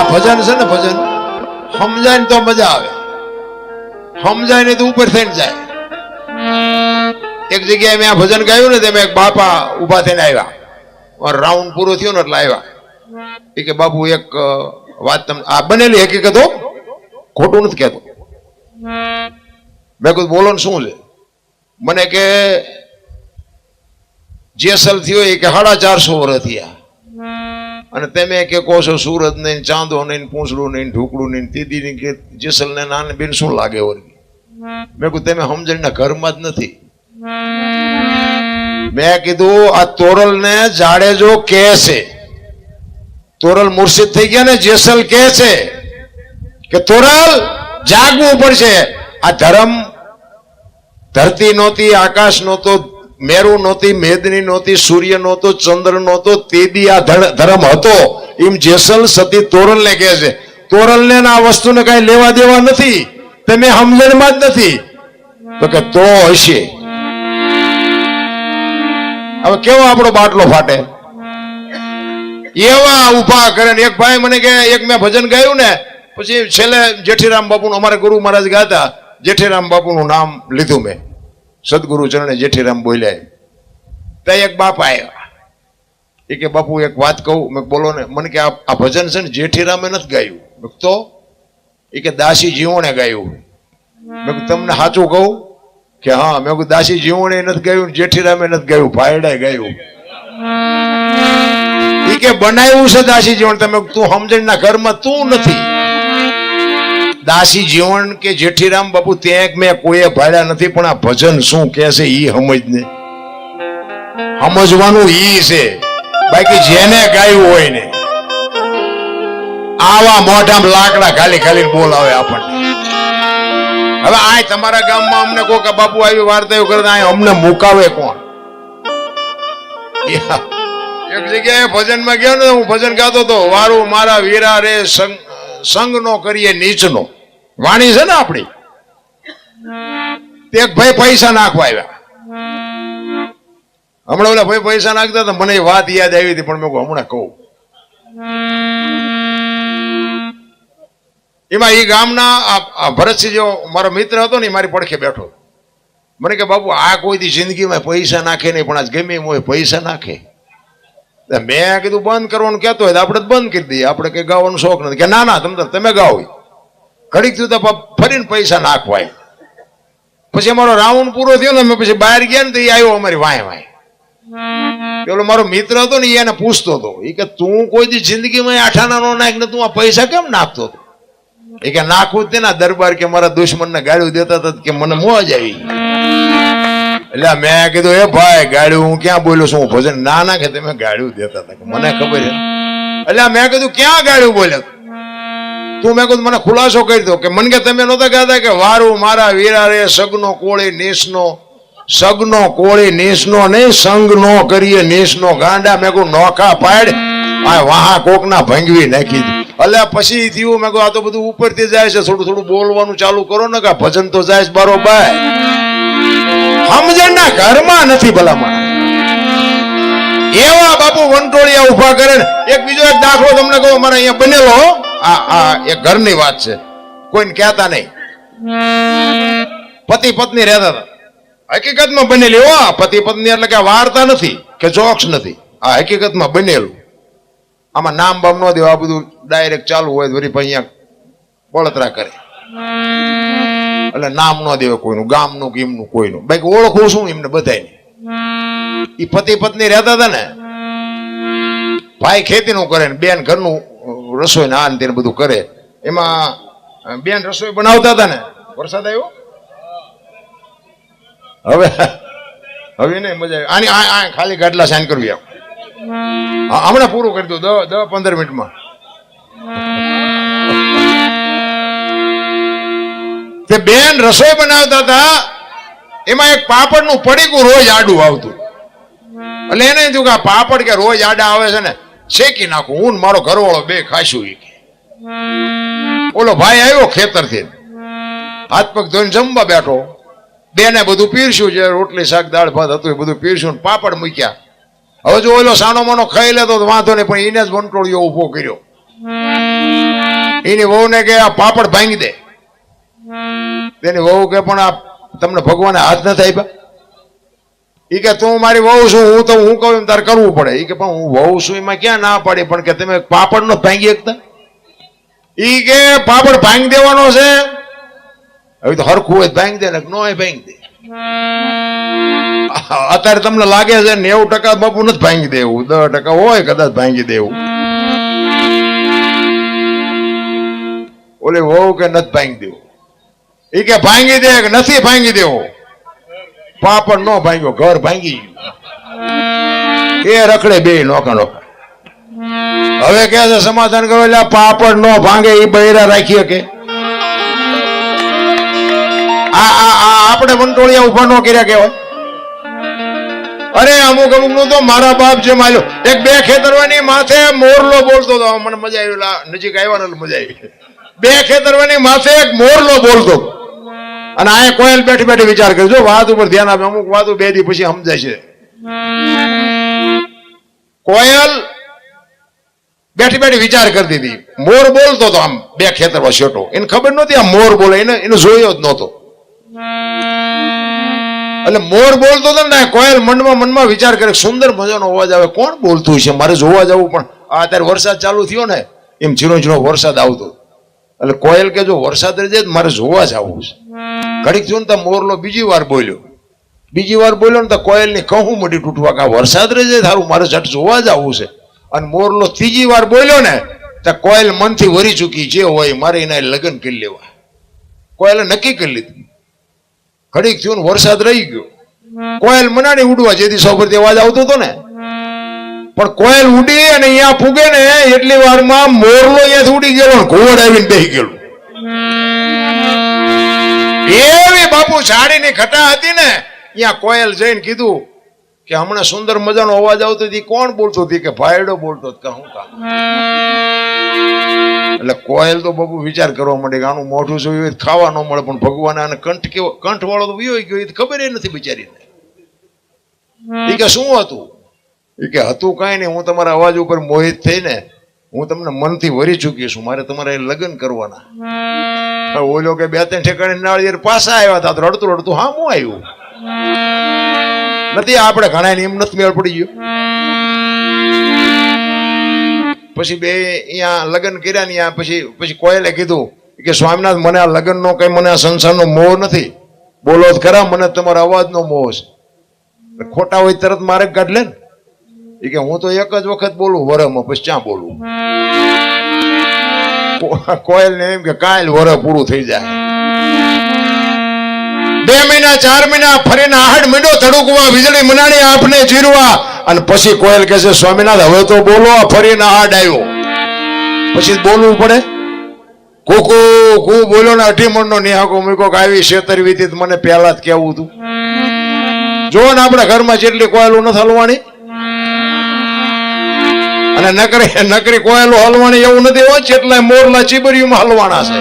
આ ભજન છે ને ભજન સમજાય ને તો મજા આવે. સમજાય ને તો ઉપર થઈને જાય. એક જગ્યાએ મેં આ ભજન ગાયું ને તેમાં એક બાપા ઊભા થઈને આવ્યા. રાઉન્ડ પૂરો થયો ને એટલે આવ્યા. એ કે, બાપુ, એક વાત તમને, આ બનેલી હકીકત હો. ખોટું નથી કહેતો. મેં કીધું બોલો ને શું છે? મને કે, જેસલ થયો એ કે સાડા ચારસો વર્ષ થયા. અને તમે કે કહો છો સુરત ને ચાંદો ને પૂંછડું ને ઢોકળું ને તીદી ને કે જેસલ ને નાને બેન શું લાગે વર્ગી મેં કીધું, તમે સમજણના ઘરમાં જ નથી. મેં કીધું, આ તોરલ ને જાડેજો કે છે. તોરલ મુર્શિદ થઈ ગયા ને, જેસલ કે છે કે તોરલ જાગવું પડશે. આ ધર્મ ધરતી નહોતી, આકાશ નહોતો મેરુ નહોતી, મેદની નહોતી, સૂર્ય નહોતો, ચંદ્ર નહોતો, તે બી આ ધર્મ હતો. એમ જેસલ સતી તોરલ ને કહે છે. તોરલ ને આ વસ્તુને કઈ લેવા દેવા નથી. તમે સમજણમાં જ નથી. તો કે તો હશે. હવે કેવો આપણો બાટલો ફાટે? એવા ઊભા કરે ને એક ભાઈ મને કે એક મેં ભજન ગાયું ને, પછી છેલ્લે જેઠીરામ બાપુનું, અમારે ગુરુ મહારાજ ગાતા, જેઠીરામ બાપુનું નામ લીધું મેં. સદગુરુ ચરણે જેઠીરામ બોલ્યા ત્યાં એક બાપ આવ્યા. એ કે બાપુ એક વાત કહું. મેં બોલો ને મને કે આ ભજન છે ને જેઠીરામે નથી ગાયું. મેં તો? એ કે દાસી જીવણે ગાયું મેં તમને સાચું કહું? કે હા. મેં કહું દાસી જીવણે નથી ગાયું જેઠીરામે નથી ગાયું ભાયડાએ ગાયું. કે બનાવ્યું છે દાસી જીવન તમે તું સમજણના ઘરમાં તું નથી. દાસી જીવન કે જેઠીરામ બાપુ ત્યાં મેં કોઈએ ભાડ્યા નથી, પણ આ ભજન શું કે છે ઈ સમજ ને સમજવાનું ઈ છે. બાકી જેને ગાયું હોય ને, આવા મોઢામાં લાકડા ખાલી ખાલી બોલાવે આપણને. હવે આ તમારા ગામમાં અમને કહો કે બાપુ, આવી વાર્તા કરે આ અમને મુકાવે કોણ. એક જગ્યાએ ભજનમાં ગયો ને, હું ભજન ગાતો હતો વારું મારા વીરા રે સંગ, સંગનો કરીએ નીચનો. વાણી છે ને આપણી? તે ભાઈ પૈસા નાખવા આવ્યા. હમણાં ઓલા ભાઈ પૈસા નાખતા હતા, મને વાત યાદ આવી હતી, પણ મેં હમણાં કહું. એમાં એ ગામના ભરતસિંહ જેવો મારો મિત્ર હતો ને મારી પડખે બેઠો મને કે, બાપુ, આ કોઈથી જિંદગીમાં પૈસા નાખે નહીં, પણ આજ ગમે એમ હોય પૈસા નાખે. મેં કીધું, બંધ કરવાનું કહેતો હોય આપણે બંધ કરી દઈએ. આપણે કઈ ગાવાનો શોખ નથી. કે, ના ના, તમે તમે ગાઓ ઘડીક થયું તો ફરીને પૈસા નાખવાય. પછી અમારો રાઉન્ડ પૂરો થયો ને અમે પછી બહાર ગયા ને તો એ આવ્યો અમારી વાય વાય પેલો મારો મિત્ર હતો ને એને પૂછતો હતો. એ કે તું કોઈ દી જિંદગીમાં આઠાના નો નાખ ને તું આ પૈસા કેમ નાખતો હતો? એ કે નાખવું જ તે દરબાર કે મારા દુશ્મનને ગાળ્યું દેતા હતા કે મને મોજ આવી. એટલે મેં કીધું એ ભાઈ ગાડ્યું હું ક્યાં બોલ્યો છું? હું ભજન ના ના કે તમે ગાડ્યું દેતા હતા. કે મને ખબર છે. એટલે મેં કીધું ક્યાં ગાળ્યું બોલ્યો તું મેં કહું મને ખુલાસો કરી દો. કે મને કે, તમે નહોતા કહેતા કે વારું મારા વીરા રે સગનો કોળી નીસનો, સગનો કોળી નીસનો નહીં સંગનો કરીએ નીસનો ગાંડા. મેં કહું નોખા પાડ. આ વાહા કોકના ભંગવી નાખી એટલે પછી થયું, મેં કહું આ તો બધું ઉપરથી જાય છે, થોડું થોડું બોલવાનું ચાલુ કરો ને કે ભજન તો જાય છે બરોબર. સમજણના ઘરમાં નથી ભલામણ. એવા બાપુ વંટોળિયા ઊભા કરે ને, એક બીજો એક દાખલો તમને કહું, અમારે અહીંયા બનેલો. આ આ એક ઘરની વાત છે. કોઈને કહેતા નહીં. પતિ પત્ની રહેતા હતા. હકીકતમાં બનેલી, હો પતિ પત્ની એટલે કે વાર્તા નથી, કે જોક્સ નથી. આ હકીકતમાં બનેલું. આમાં નામ બામ ન દેવા, આ બધું ડાયરેક્ટ ચાલુ હોય પછી અહીંયા બળતરા કરે. એટલે નામ ન દેવે કોઈનું, ગામનું કે એમનું કોઈનું. બાકી ઓળખું શું એમને બધાને ઈ પતિ પત્ની રહેતા હતા ને, ભાઈ ખેતીનું કરે ને, બેન ઘરનું રસોઈ ના તેને બધું કરે. એમાં બેન રસોઈ બનાવતા હતા ને? વરસાદ આવ્યો? હવે હવે નહીં, મજા આવી. આની, આ ખાલી ગાટલા સાઈન કરવી આમ. હમણાં પૂરું કરી દઉં દસ દસ પંદર મિનિટમાં. તે બેન રસોઈ બનાવતા હતા, એમાં એક પાપડનું પડીકું રોજ આડું આવતું. એટલે એને થયું કે આ પાપડ કે રોજ આડા આવે છે ને શેકી નાખું, હું મારો ઘરવાળો બે ખાશું એ ઓલો ભાઈ આવ્યો ખેતરથી. હાથ પગ ધોઈને જમવા બેઠો. બેને બધું પીરસ્યું છે, રોટલી, શાક, દાળ, ભાત હતું એ બધું પીરસ્યું ને પાપડ મૂક્યા. હવે જો ઓલો સાનો માનો ખાઈ લેતો તો વાંધો નહીં, પણ એને જ વંટોળિયો ઊભો કર્યો. એની વહુને કે આ પાપડ ભાંગી દે. તેની વહુ કે પણ આ તમને ભગવાને હાથ નથી આપ્યા? ઈ કે તું મારી વહુ છું, હું તો હું કહું એમ તારે કરવું પડે. એ કે પણ હું વહુ છું, એમાં ક્યાં ના પાડી? પણ કે તમે પાપડ નો ભાંગી શકતા ઈ કે પાપડ ભાંગી દેવાનો છે. હવે તો હરખું હોય ભાંગી દે ને નો હોય ભાંગી દે. અત્યારે તમને લાગે છે નેવું ટકા બાપુ નથી ભાંગી દેવું. દસ ટકા હોય કદાચ ભાંગી દેવું. ઓલે વહુ કે નથી ભાંગી દેવું. ઈ કે ભાંગી દે કે નથી ભાંગી દેવો? પાપડ નો ભાંગ્યો, ઘર ભાંગી ગયું. એ રખડે બે નોકા નોકા હવે કે છે, સમાધાન કરો. એટલે પાપડ નો ભાંગે એ બૈરા રાખીએ કે આ આ આપણે વંટોળિયા ઊભા નો કર્યા કેવાય અરે, અમુક અમુકનું તો મારા બાપ જે માલ્યો એક બે ખેતરવાની માથે મોરલો બોલતો હતો. મને મજા આવી નજીક આવ્યા મજા આવી. બે ખેતરવાની માથે એક મોરલો બોલતો હતો. અને આ કોયલ બેઠી બેઠી વિચાર કરજો વાત ઉપર ધ્યાન આપે અમુક વાતો બે દી પછી સમજાય છે. કોયલ બેઠી બેઠી વિચાર કરતી હતી. મોર બોલતો હતો આમ બે ખેતરમાં છેટો. એને ખબર નહોતી આ મોર બોલે. એને એને જોયો જ નહોતો. એટલે મોર બોલતો હતો ને કોયલ મનમાં મનમાં વિચાર કરે સુંદર મજાનો અવાજ આવે. કોણ બોલતું છે મારે જોવા જવું પણ અત્યારે વરસાદ ચાલુ થયો ને, એમ ઝીણો ઝીણો વરસાદ આવતો. એટલે કોયલ કે જો વરસાદ રહી જાય મારે જોવા જવું છે. ઘડીક થયું ને તો મોરલો બીજી વાર બોલ્યો. બીજી વાર બોલ્યો ને તો કોયલની કહું મડી તૂટવા કા વરસાદ રહી જાય થારું મારે ઝટ જોવા જવું છે. અને મોરલો ત્રીજી વાર બોલ્યો ને તો કોયલ મનથી વરી ચૂકી જે હોય મારે એના લગ્ન કરી લેવા. કોયલે નક્કી કરી લીધું. ઘડીક થયું વરસાદ રહી ગયો. કોયલ મનાની ઉડવા જેથી સૌ પરથી અવાજ આવતો હતો ને. પણ કોયલ ઉડી અને અહીંયા ફૂગે ને એટલી વારમાં મોરલો અહીંયાથી ઉડી ગયેલો ઘોડ આવીને બેસી ગયેલું. એવી બાપુ ઝાડીની ઘટા હતી ને, અહીંયા કોયલ જઈને કીધું કે હમણાં સુંદર મજાનો અવાજ આવતો હતી કોણ બોલતો હતી કે ભાયડો બોલતો કે હું કામ? એટલે કોયલ તો બાપુ વિચાર કરવા માંડે કે આનું મોઢું જોયું હોય ખાવા ન મળે, પણ ભગવાન આને કંઠ કેવો કંઠ વાળો તો વિયો ગયો એ ખબર નથી બિચારીને. એ કે શું હતું? એ કે હતું કાંઈ નહીં હું તમારા અવાજ ઉપર મોહિત થઈને હું તમને મનથી વરી ચૂકી છું. મારે તમારે લગ્ન કરવાના. ઓલો કે બે ત્રણ ઠેકાણે નાળિયેર પાછા આવ્યા હતા તો રડતું રડતું હા હું આવ્યું? નથી આપણે ઘણા એમ નથી મેળ પડી ગયો. પછી બે અહીંયા લગ્ન કર્યા ને ત્યાં પછી પછી કોયલે કીધું કે સ્વામિનાથ મને આ લગ્નનો કઈ મને આ સંસારનો મોહ નથી. બોલો ખરા મને તમારા અવાજનો મોહ છે. ખોટા હોય તરત મારે કાઢ લે ને. એ કે હું તો એક જ વખત બોલું વરમાં પછી ક્યાં બોલું? કોયલ ને એમ કે કાલ વર પૂરું થઈ જાય. બે મહિના, ચાર મહિના, ફરીને આહડ મીંડો ધડુકવા, વીજળી મનાણી આપને ચીરવા અને પછી કોયલ કહે છે સ્વામિનાથ હવે તો બોલો. ફરીને આહડ આવ્યો. પછી બોલવું પડે? કુકુ કુ બોલ્યો ને અઢી મણનો નિહાકો મૂકો આવી છેતરવી મને પહેલા જ કેવું હતું જો ને આપણે ઘરમાં જેટલી કોયલું નથી હલવાની. અને નકરી નકરી કોયલો હલવાની એવું નથી હોય એટલે મોરના ચીબરીઓમાં હલવાના છે.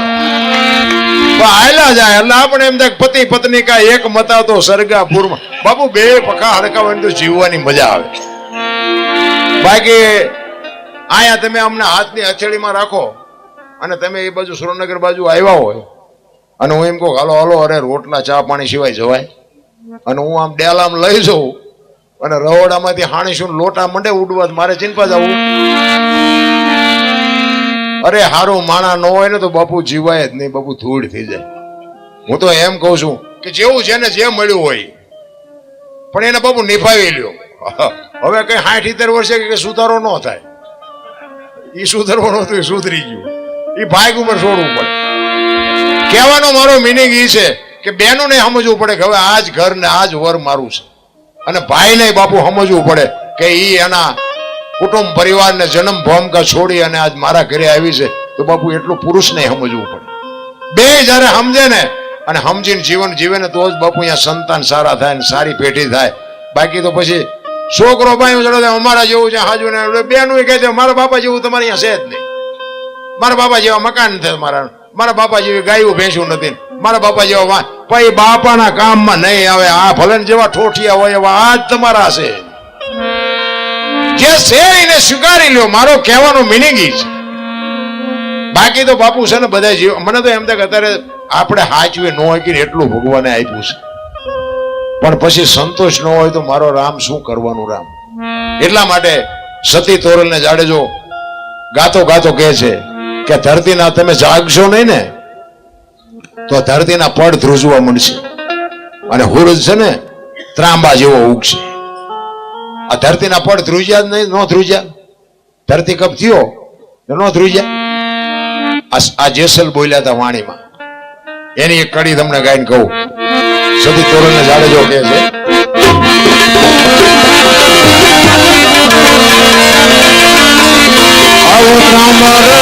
આયલા જાય, એટલે આપણે એમ થાય પતિ પત્ની કા એક મતા તો સરગાપુરમાં. બાપુ, બે પખા હડકાવાની તો જીવવાની મજા આવે. બાકી આયા તમે અમને હાથની હથેળીમાં રાખો અને તમે એ બાજુ સુરેન્દ્રનગર બાજુ આવ્યા હોય અને હું એમ કહું હાલો હાલો, અરે રોટલા, ચા, પાણી સિવાય જવાય. અને હું આમ ડેલામ લઈ જાઉં અને રવોડામાંથી હાણીશું લોટા મંડે ઉડવા મારે ચિંતા જવું. અરે હારું માણા ન હોય ને તો બાપુ જીવાય જ નહીં, બાપુ ધૂળ થઈ જાય. હું તો એમ કહું છું કે જેવું છે ને જે મળ્યું હોય. પણ એને બાપુ નિભાવી લ્યો. હવે કઈ સાઠ સિત્તેર વર્ષે કે સુધારો ન થાય. એ સુધારવાનું હતું એ સુધરી ગયું. એ ભાગ ઉપર છોડવું પડે. કહેવાનો મારો મિનિંગ એ છે કે બેનોને સમજવું પડે કે હવે આજ ઘર ને આજ વર મારું છે. અને ભાઈને બાપુ સમજવું પડે કે ઈ એના કુટુંબ પરિવારને જન્મ ભૂમિકા છોડી અને આજ મારા ઘરે આવી છે, તો બાપુ એટલું પુરુષને સમજવું પડે. બે જ્યારે સમજે ને, અને સમજીને જીવન જીવે ને, તો જ બાપુ અહીંયા સંતાન સારા થાય ને સારી પેઢી થાય. બાકી તો પછી છોકરો ભાઈ ચડો અમારા જેવું છે, હાજુ ને બેનું કહે છે, મારા બાપા જેવું તમારે અહીંયા છે જ નહીં. મારા બાપા જેવા મકાન નથી મારા મારા બાપા જેવી ગાયું ભેંસું નથી મારા બાપા જેવા વા- પછી બાપાના કામમાં નહીં આવે. આ ભલન જેવા ઠોઠિયા હોય એવા આ જ તમારા છે. જે છે એને સ્વીકારી લ્યો. મારો કહેવાનો મિનિંગ છે. બાકી તો બાપુ છે ને બધા જીવ મને તો એમ થાય અત્યારે આપણે હાચવી ન હોય કે એટલું ભગવાને આપ્યું છે. પણ પછી સંતોષ ન હોય તો મારો રામ શું કરવાનું રામ? એટલા માટે સતી તોરલને જાડેજો ગાતો ગાતો કહે છે કે ધરતીના તમે જાગશો નહીં ને તો ધરતીના પડ ધ્રુજવા મળશે અને હુરજ છે ને, ત્રાંબા જેવો ઉગશે. આ ધરતીના પડ ધ્રુજ્યા નહીં, નો ધ્રુજ્યા. ધરતી કપ થયો નો ધ્રુજ્યા. આ- જેસલ બોલ્યા હતા વાણીમાં. એની એક કડી તમને ગાઈને કહું. સતી તોરણને જાડેજો કે છે. આવો રામ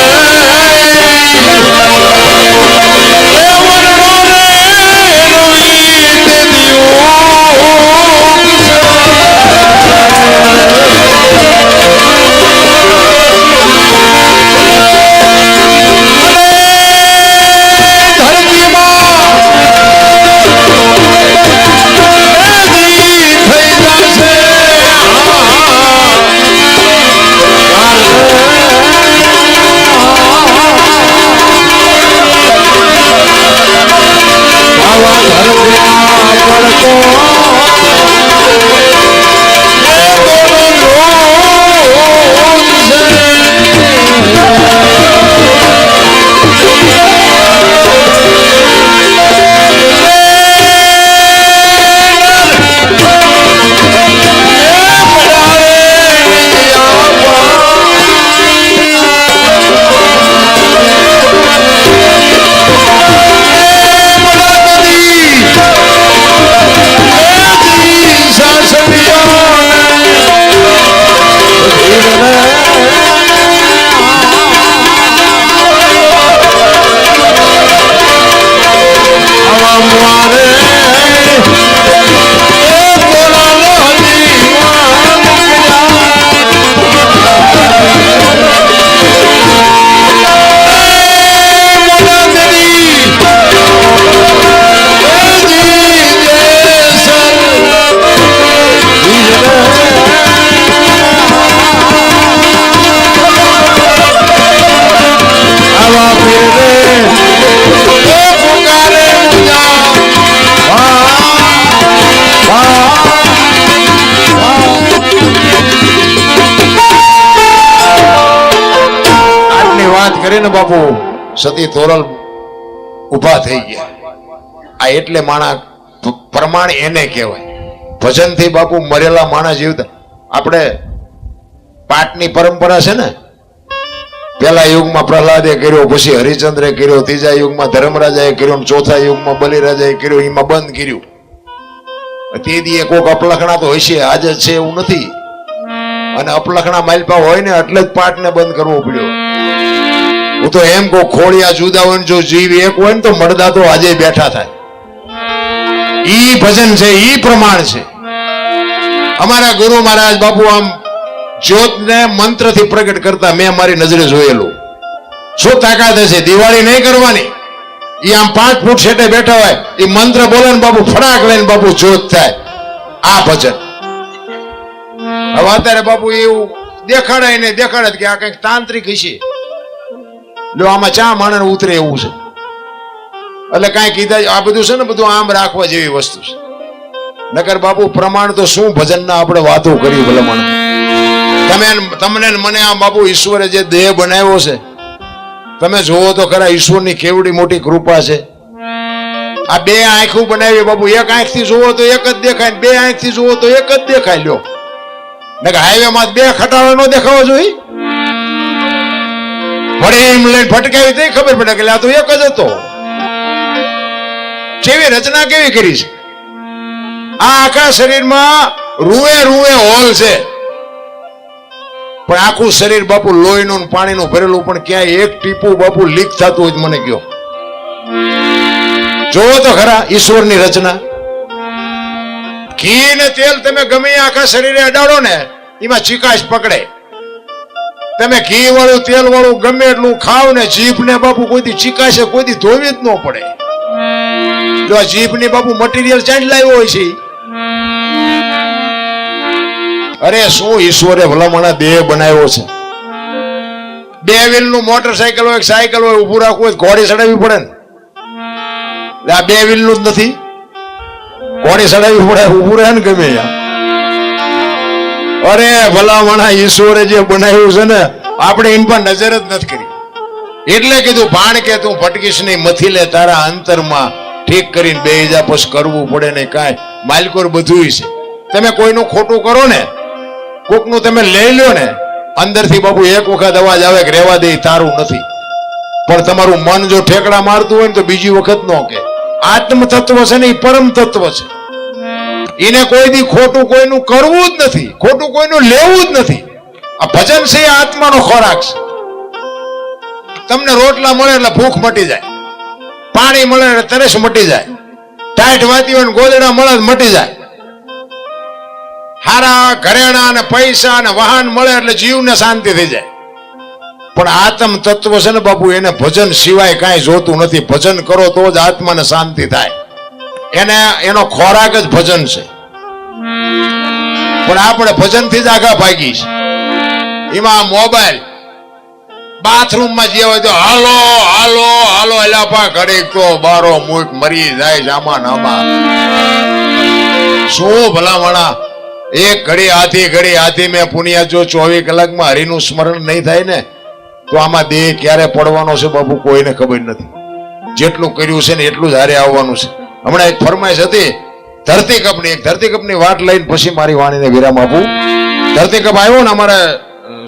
સતી તોરલ ઊભા થઈ ગયા. આ એટલે માણા પ્રમાણ એને કહેવાય. ભજનથી બાપુ મરેલા માણા જીવતા. આપણે પાટની પરંપરા છે ને? પેલા યુગમાં પ્રહલાદે કર્યો, પછી હરિચંદ્રે કર્યો, ત્રીજા યુગમાં ધર્મરાજાએ કર્યો ચોથા યુગમાં બલિરાજાએ કર્યો, એમાં બંધ કર્યું. તે દીએ કોક અપલખણા તો હશે, આજે છે એવું નથી. અને અપલખણા માલપા હોય ને, એટલે જ પાઠને બંધ કરવો પડ્યો. હું તો એમ કહું, ખોળિયા જુદા હોય જો જીવ એક હોય ને તો મળદા તો આજે બેઠા થાય. ઈ ભજન છે, ઈ પ્રમાણ છે. અમારા ગુરુ મહારાજ બાપુ આમ જ્યોતને મંત્રથી પ્રગટ કરતા મેં મારી નજરે જોયેલું. શું તાકાત હશે? દિવાળી નહીં કરવાની? એ આમ પાંચ ફૂટ છેટે બેઠા હોય એ મંત્ર બોલે ને બાપુ ફડાક લઈને બાપુ જ્યોત થાય. આ ભજન. હવે અત્યારે બાપુ એવું દેખાડાય ને દેખાડે કે આ કંઈક તાંત્રિક હશે. લો, આમાં ચા માણસ ઉતરે એવું છે. એટલે કાંઈ કીધા આ બધું છે ને, બધું આમ રાખવા જેવી વસ્તુ છે. નકર બાપુ, પ્રમાણ તો શું ભજનના આપણે વાતો કરી ભલે તમે તમને મને આ બાપુ ઈશ્વરે જે દેહ બનાવ્યો છે, તમે જોવો તો ખરા ઈશ્વરની કેવડી મોટી કૃપા છે. આ બે આંખું બનાવી બાપુ, એક આંખથી જોવો તો એક જ દેખાય બે બે આંખથી જોવો તો એક જ દેખાય લ્યો. નકર હાઈવે માં બે ખટારો નો દેખાવો જોઈએ. એમ લઈને ફટકાવી તો ખબર પડે કે આ તો એક જ હતો. કેવી રચના કેવી કરી છે? આ આખા શરીરમાં રૂએ રૂએ હોલ છે. પણ આખું શરીર બાપુ લોહીનું પાણીનું ભરેલું, પણ ક્યાંય એક ટીપું બાપુ લીક થતું હોય મને કયો જોવો તો ખરા ઈશ્વરની રચના. ઘી ને તેલ તમે ગમે આખા શરીરે અડાડો ને, એમાં ચિકાશ પકડે. તમે ઘી વાળું, તેલ વાળું ગમે એટલું ખાવ ને જીભ ને બાપુ કોઈ ચીકાશે કોઈ ધોવી જ ન પડે. જો આ જીભની બાપુ મટીરિયલ ચાંદ લાવ્યો હોય છે અરે શું ઈશ્વરે ભલામણા દેહ બનાવ્યો છે? બે વ્હીલનું મોટરસાયકલ હોય સાયકલ હોય, ઊભું રાખવું હોય ઘોડી ચડાવવી પડે ને. આ બે વ્હીલનું જ નથી. ઘોડી ચડાવવી પડે, ઊભું રહે ને ગમે ત્યાં. અરે ભલામણા ઈશ્વરે જે બનાવ્યું છે ને, આપણે એમ પણ નજર જ નથી કરી. એટલે કીધું, ભાણ કે તું ભટકીશ નહીં મથી લે, તારા અંતરમાં ઠીક કરીને બે હજાર પછી કરવું પડે નહીં કાંઈ. માલકોર બધું છે. તમે કોઈનું ખોટું કરો ને, કોકનું તમે લઈ લ્યો ને, અંદરથી બાપુ એક વખત અવાજ આવે કે રહેવા દે, તારું નથી. પણ તમારું મન જો ઠેકડા મારતું હોય ને તો બીજી વખત નો કે. આત્મ તત્વ છે ને, એ પરમ તત્વ છે. એને કોઈ દી ખોટું કોઈનું કરવું જ નથી, ખોટું કોઈનું લેવું જ નથી. આ ભજન છે આત્માનો ખોરાક છે. તમને રોટલા મળે એટલે ભૂખ મટી જાય, પાણી મળે એટલે તરસ મટી જાય, ટાઈટ વાતી હોય ગોદડા મળે મટી જાય. હારા ઘરેણા ને પૈસા ને વાહન મળે એટલે જીવને શાંતિ થઈ જાય. પણ આત્મ તત્વ છે ને બાપુ, એને ભજન સિવાય કાંઈ જોતું નથી. ભજન કરો તો જ આત્માને શાંતિ થાય. એને, એનો ખોરાક જ ભજન છે. પણ આપણે ભજનથી જ આગા ભાગી છે. એમાં મોબાઈલ, બાથરૂમમાં જે હોય તો, હાલો હાલો હાલો, એલા પા ઘડીક તો બારો મૂક, મરી જાય જામા આમાં. શું ભલામણા? એક ઘડી, આધી ઘડી, આધી મેં પુનિયા જો ચોવીસ કલાકમાં હરિનું સ્મરણ નહીં થાય ને, તો આમાં દેહ ક્યારે પડવાનો છે બાપુ, કોઈને ખબર નથી. જેટલું કર્યું છે ને એટલું જ હારે આવવાનું છે. હમણાં એક ફરમાઈશ હતી, ધરતી કપની, એક ધરતી કપની વાટ લઈને પછી મારી વાણીને વિરામ આપું. ધરતી કપ આવ્યો ને અમારે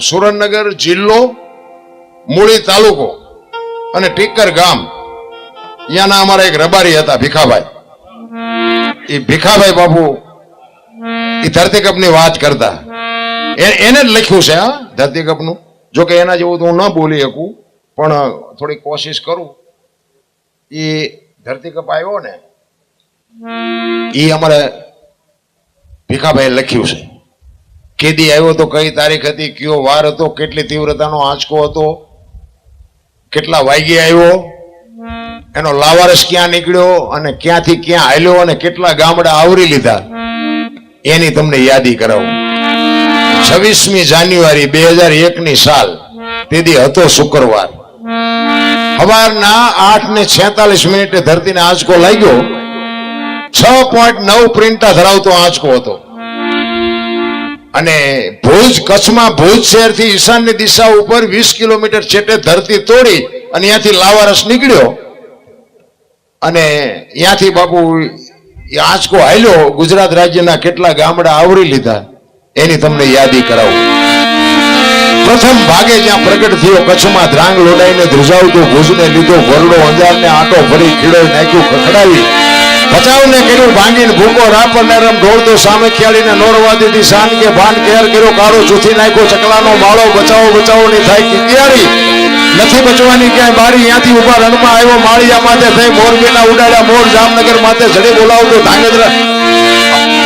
સુરેન્દ્રનગર જિલ્લો, મૂળી તાલુકો અને ટીકર ગામ. ત્યાંના અમારા એક રબારી હતા, ભીખાભાઈ. એ ભીખાભાઈ બાપુ એ ધરતી કપની વાત કરતા. એને જ લખ્યું છે, હા, ધરતી કપનું. જો કે એના જેવું તો હું ન બોલી શકું, પણ થોડી કોશિશ કરું. એ ધરતી કપ આવ્યો ને એ અમારે ભીખાભાઈ લખ્યું છે. કેદી આવ્યો તો કઈ તારીખ હતી, કયો વાર હતો, કેટલી તીવ્રતાનો આંચકો હતો, કેટલા વાગ્યે આવ્યો, એનો લાવારસ ક્યાં નીકળ્યો અને ક્યાંથી ક્યાં હાલ્યો અને કેટલા ગામડા આવરી લીધા, એની તમને યાદી કરાવું. છવ્વીસમી જાન્યુઆરી બે હજાર એક ની સાલ, તેથી હતો શુક્રવાર. સવારના આઠ ને છેતાલીસ મિનિટે ધરતીને આંચકો લાગ્યો. છ પોઈન્ટ નવ પ્રિન્ટા ધરાવતો આંચકો હતો. અને ભુજ, કચ્છમાં ભુજ શહેરથી ઈશાનની દિશા ઉપર વીસ કિલોમીટર છેટે ધરતી તોડી અને ત્યાંથી લાવારસ નીકળ્યો. અને ત્યાંથી બાપુ આંચકો હાલ્યો, ગુજરાત રાજ્યના કેટલા ગામડા આવરી લીધા, એની તમને યાદી કરાવું. પ્રથમ ભાગે જ્યાં પ્રગટ થયો, કચ્છમાં ધ્રાંગ લોડાઈને ધ્રુજાવતો ભુજને લીધો, વરડો અંજારને આટો ફરી ખીડો નાખ્યું, ખખડાવી. બચાવને કર્યું ભાંગીને ભૂકો રાપર નરમ રમ ઢોળતો સામે ખ્યાળીને નોરવા દીધી શાન કે ભાન કેર કર્યો, કાળો ચૂથી નાખ્યો, ચકલાનો માળો બચાવો બચાવો ની થાય કિકિયારી નથી બચવાની ક્યાંય બારી, ત્યાંથી ઊભા રણમાં આવ્યો, માળિયા માથે થઈ મોરબીના ઉડાડ્યા, મોર જામનગર માથે જડી બોલાવતો ધાંગધ્રા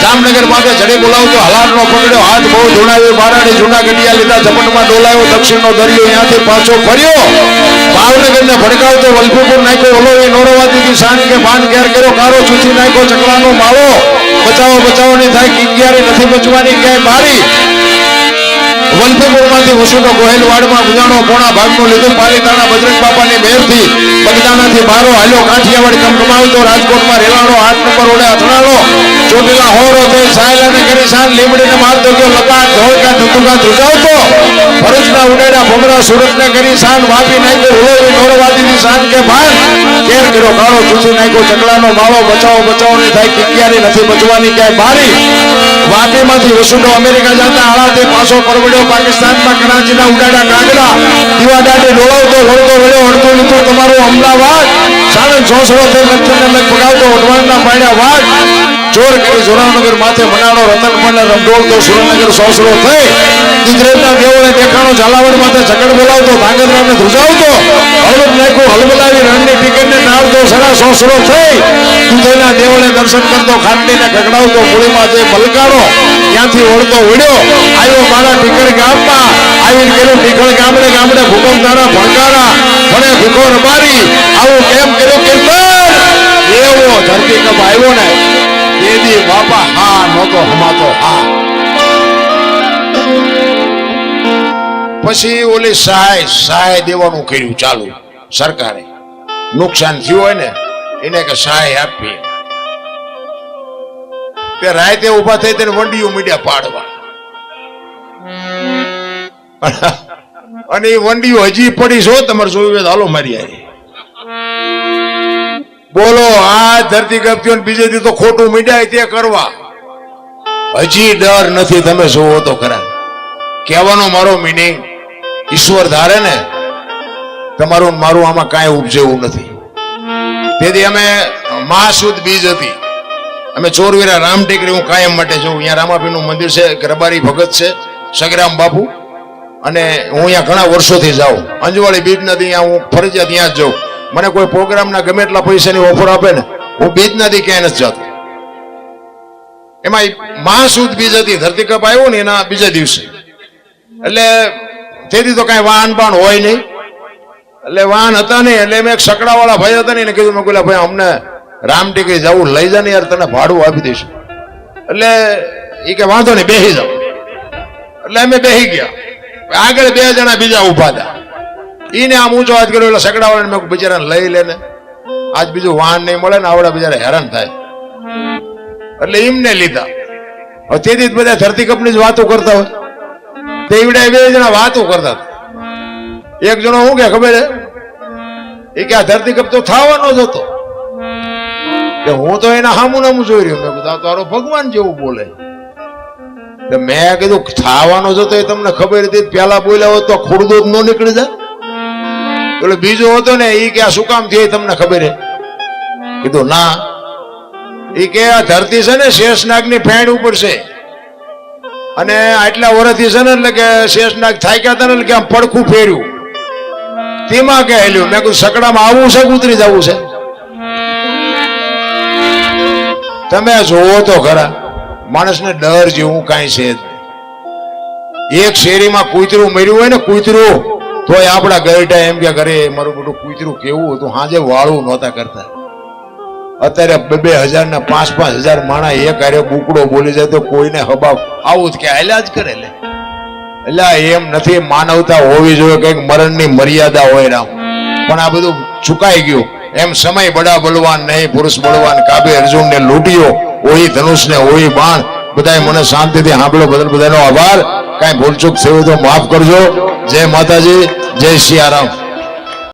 જામનગર માથે જડે બોલાવતો હલારનો પકડ્યો. હાથ બહુ ધૂણાવ્યો બારાડી જૂના ગઢિયા લીધા ઝપટમાં ડોલાયો. દક્ષિણનો દરિયો ત્યાંથી પાછો ફર્યો. ભાવનગરને ભડકાવતો વલભીપુર નાખ્યો. ઓલો એ નોરવાદીથી સાણી કે ભાન ઘેર કર્યો. કારો ચૂથી નાખ્યો. ચકલાનો માળો બચાવો બચાવો નહીં થાય. કિંગિયારી નથી બચવાની. ક્યાંય બારી વલભીપુરમાંથી વસુનો ગોહેલવાડમાં ગુજાણો પોણા ભાગનું લીધું. પાલીતાણા બજરંગ બાપાની મહેરથી બગદાણાથી બારો હાલ્યો. કાઠિયાવાડ કમકમાવતો રાજકોટમાં રેલાણો આઠ નંબર ઓડે અથડાણો ચોટીલા હોરો થઈ સાયલાને કરી સાન લીમડીને મારતો ગયો લપાટ ધોળકા, ધુતુકા ધ્રુજાવતો. ભરૂચના ઉડેડા ભમરા સુરતને કરી સાન વાપી નાખ્યો. ઉલોવી નોરવાદીની સાન કે ભાન. કેર કર્યો કાળો ચૂસી નાખ્યો. ચકલાનો માળો બચાવો બચાવો નહીં થાય. કિકિયારી નથી બચવાની ક્યાંય બારી. વાપીમાંથી વસુડો અમેરિકા જતા આળાથી પાછો પરવડ્યો. પાકિસ્તાનમાં કરાચીના ઉડાડા કાગડા. દીવાદાટી ડોળાવતો વળતો વળ્યો, હળતું લીધો તમારો અમદાવાદ. સાણંદ સોસરો થઈ લક્ષણને પગાવતો ઓઢવાણના પાડ્યા વાઘ. ચોર કરી જોરાવનગર માથે મનાડો રતન પણ રમડોળતો સુરેન્દ્રનગર સોસરો થઈ. ગુજરાતના દેવોને દેખાણો ઝાલાવડ માથે ઝકડ બોલાવતો ધાંગધ્રાને ધ્રુજાવતો હળવદ નાખ્યો હલબલાવી રણની ટિકિટને નાળતો સરા સોસરો થઈ. દુધઈના દેવોને દર્શન કરતો ખાંડીને ગગડાવતો મૂળીમાં જે મલકાણો ત્યાંથી ઓળતો, ઉડ્યો. આવ્યો મારા ટીકર ગામમાં આવી ગયેલું નીકળ ગામડે ગામડે ભૂકંપ તારા ભણકારા, ભણે ભૂખો રબારી. આવું કેમ કર્યું કીર્તન! એવો ધરતી કપ આવ્યો ને દેદી બાપા હા નહોતો, હમાતો, હા. પછી ઓલી સહાય સહાય દેવાનું કર્યું ચાલુ, સરકારે. નુકસાન થયું હોય ને, એને કે સહાય આપીએ. તે રાતે ઊભા થઈ તેને વંડીઓ મીડિયા પાડવા. અને એ વંડીઓ હજી પડી છો તમારે જોયું હાલો મારી આવી બોલો, આ ધરતી ગપતીઓ ને બીજે તો ખોટું મીડાય તે કરવા. હજી ડર નથી, તમે જોવો તો ખરા. કહેવાનો મારો મિનિંગ ઈશ્વર ધારે ને, તમારું મારું આમાં કાંઈ ઉપજેવું નથી. તેથી અમે મહાસુદ બીજ હતી. અમે ચોરવીરા રામ ટેકરી હું કાયમ માટે જોઉં અહીંયા રામાપીનું મંદિર છે ગરબારી રબારી ભગત છે, સગરામ બાપુ. અને હું અહીંયા ઘણા વર્ષોથી જાઉં. અંજવાળી બીજ નથી અહીંયા હું ફરજિયાત ત્યાં જ જાઉં. મને કોઈ પ્રોગ્રામના ગમે એટલા પૈસાની ઓફર આપે ને, હું બીજ નથી ક્યાંય નથી જતો. એમાં મહાસુદ બીજ હતી, ધરતી કપ આવ્યો ને એના બીજા દિવસે. એટલે તેથી તો કાંઈ વાહન પણ હોય નહીં. એટલે વાહન હતા નહીં, એટલે મેં એક સકડાવાળા ભાઈ હતા ને, એને કીધું, મેં ભાઈ, અમને રામ ટેકરી જવું, લઈ જા ને યાર, તને ભાડું આપી દઈશું. એટલે એ કે, વાંધો નહીં બેસી જાઓ. એટલે અમે બેસી ગયા. આગળ બે જણા બીજા ઊભા હતા એને આમ ઊંચો હાથ કર્યો એટલે સકડાવાળાને મેં બિચારાને લઈ લે ને આજ બીજું વાહન નહીં મળે ને આવડા બિચારા હેરાન થાય. એટલે એમને લીધા. તેથી જ બધા ધરતી કપની જ વાતો કરતા હોય. તે ઈવડે બે જણા વાતો કરતા એક જણો શું કે ખબર એ કે આ ધરતી કપ તો થવાનો જ હતો. કે હું તો એના હામું નામું જોઈ રહ્યો. મેં તારો ભગવાન જેવું બોલે તો મેં કીધું, ખાવાનો જ તો એ તમને ખબર હતી, પેલા બોલ્યા હોત તો ખુરદો ન નીકળી જાય. એટલે બીજો હતો ને એ કે, આ શું કામ થયું તમને ખબર હે? કીધું, ના. એ કે, આ ધરતી છે ને, શેષનાગની ફેણ ઉપર છે. અને આટલા વર્ષથી છે ને, એટલે કે શેષનાગ થાક્યા હતા ને એટલે કે આમ પડખું ફેર્યું. તેમાં કે હેલ્યું? મેં કીધું, સકડામાં આવવું છે ઉતરી જવું છે? તમે જોવો તો ખરા. માણસને ડર જેવું કાંઈ છે એક શેરીમાં કૂતરું મર્યું હોય ને કૂતરું, તોય આપણા ગરટા એમ કે કરે મારું બધું કૂતરું કેવું હતું? હાજે વાળું નહોતા કરતા. અત્યારે બે બે હજાર ને પાંચ પાંચ હજાર માણા એક હારે બુકડો બોલી જાય તો કોઈને હબાવ. આવું જ કે હાલ્યા જ કરે લે. એટલે એમ નથી, માનવતા હોવી જોઈએ, કંઈક મરણની મર્યાદા હોય રામ. પણ આ બધું ચુકાઈ ગયું. એમ સમય બડા બળવાન નહીં, પુરુષ બળવાન. કાબે અર્જુન ને લૂંટ્યો. ઓઈ ધનુષ ને ઓહી બાણ, બધાય મને શાંતિથી સાંભળો બદલ બધાનો આભાર. કાંઈ ભૂલચૂક થયું તો માફ કરજો. જય માતાજી, જય સિયારામ